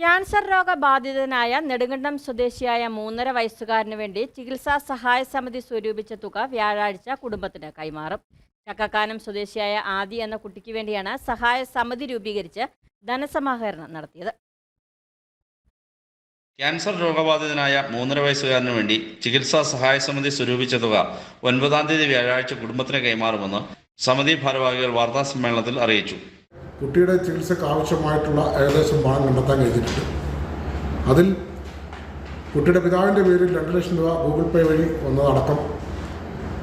Cancer രോഗബാധിതനായ Nedumkandam സ്വദേശിയായ മൂന്നര വയസ്സുകാരന് വേണ്ടി ചികിത്സാ സഹായ സമിതി സ്വരൂപിച്ച തുക വ്യാഴാഴ്ച കുടുംബത്തിന് കൈമാറും. ചക്കക്കാനം സ്വദേശിയായ ആദി എന്ന കുട്ടിക്ക് വേണ്ടിയാണ് സഹായ സമിതി രൂപീകരിച്ച് ധനസമാഹരണം നടത്തിയത്. ക്യാൻസർ രോഗബാധിതനായ മൂന്നര വയസ്സുകാരന് വേണ്ടി ചികിത്സാ സഹായ സമിതി സ്വരൂപിച്ച തുക ഒൻപതാം തീയതി വ്യാഴാഴ്ച കുടുംബത്തിന് കൈമാറുമെന്ന് സമിതി ഭാരവാഹികൾ വാർത്താ സമ്മേളനത്തിൽ അറിയിച്ചു. കുട്ടിയുടെ ചികിത്സയ്ക്ക് ആവശ്യമായിട്ടുള്ള ഏകദേശം പണം കണ്ടെത്താൻ കഴിഞ്ഞിട്ടുണ്ട്. അതിൽ കുട്ടിയുടെ പിതാവിന്റെ പേരിൽ രണ്ട് ലക്ഷം രൂപ ഗൂഗിൾ പേ വഴി വന്നതടക്കം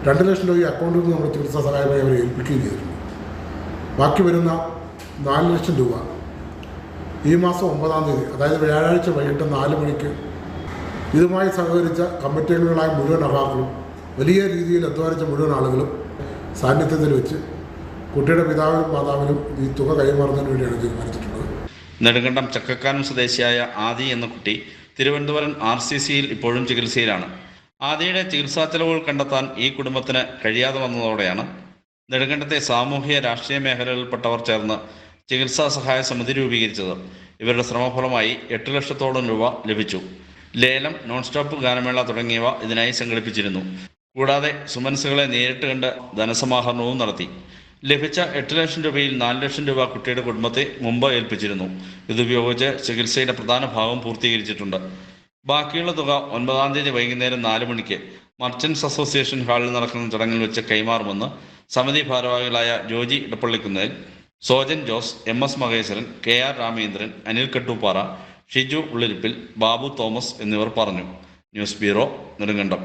രണ്ട് ലക്ഷം രൂപ ഈ അക്കൗണ്ടിൽ നിന്ന് നമ്മൾ ചികിത്സാ സഹായമായി അവരെ ഏൽപ്പിക്കുകയും ചെയ്തിട്ടുണ്ട് ബാക്കി വരുന്ന നാല് ലക്ഷം രൂപ ഈ മാസം ഒമ്പതാം തീയതി അതായത് വ്യാഴാഴ്ച വൈകിട്ട് നാല് മണിക്ക് ഇതുമായി സഹകരിച്ച കമ്മിറ്റി അംഗങ്ങളായ മുഴുവൻ അംഗങ്ങളും വലിയ രീതിയിൽ അധ്വാനിച്ച മുഴുവൻ ആളുകളും സാന്നിധ്യത്തിൽ വെച്ച് കുട്ടിയുടെ പിതാവിനും മാതാവിനും ഈ തുക കൈമാറുന്നതിന് വേണ്ടിയാണ് തീരുമാനിച്ചിട്ടുള്ളത് നെടുങ്കണ്ടം ചക്കക്കാനം സ്വദേശിയായ ആദി എന്ന കുട്ടി തിരുവനന്തപുരം ആർ സി സിയിൽ ഇപ്പോഴും ചികിത്സയിലാണ്. ആദിയുടെ ചികിത്സാ ചെലവുകൾ കണ്ടെത്താൻ ഈ കുടുംബത്തിന് കഴിയാതെ വന്നതോടെയാണ് നെടുങ്കണ്ടത്തെ സാമൂഹ്യ രാഷ്ട്രീയ മേഖലകളിൽപ്പെട്ടവർ ചേർന്ന് ചികിത്സാ സഹായ സമിതി രൂപീകരിച്ചത്. ഇവരുടെ ശ്രമഫലമായി എട്ട് ലക്ഷത്തോളം രൂപ ലഭിച്ചു. ലേലം നോൺ സ്റ്റോപ്പ് ഗാനമേള തുടങ്ങിയവ ഇതിനായി സംഘടിപ്പിച്ചിരുന്നു. കൂടാതെ സുമൻസുകളെ നേരിട്ട് കണ്ട് ധനസമാഹരണവും നടത്തി. ലഭിച്ച എട്ട് ലക്ഷം രൂപയിൽ നാല് ലക്ഷം രൂപ കുട്ടിയുടെ കുടുംബത്തെ മുമ്പ് ഏൽപ്പിച്ചിരുന്നു. ഇതുപയോഗിച്ച് ചികിത്സയുടെ പ്രധാന ഭാഗം പൂർത്തീകരിച്ചിട്ടുണ്ട്. ബാക്കിയുള്ള തുക ഒൻപതാം തീയതി വൈകുന്നേരം നാല് മണിക്ക് മർച്ചൻസ് അസോസിയേഷൻ ഹാളിൽ നടക്കുന്ന ചടങ്ങിൽ വെച്ച് കൈമാറുമെന്ന് സമിതി ഭാരവാഹികളായ Joji Edappallikunnel Sojan Jose M S Maheswaran K R Ramendran Anil Kettuppara Shiju Ullirippil Babu Thomas എന്നിവർ പറഞ്ഞു. News bureau Nedumkandam.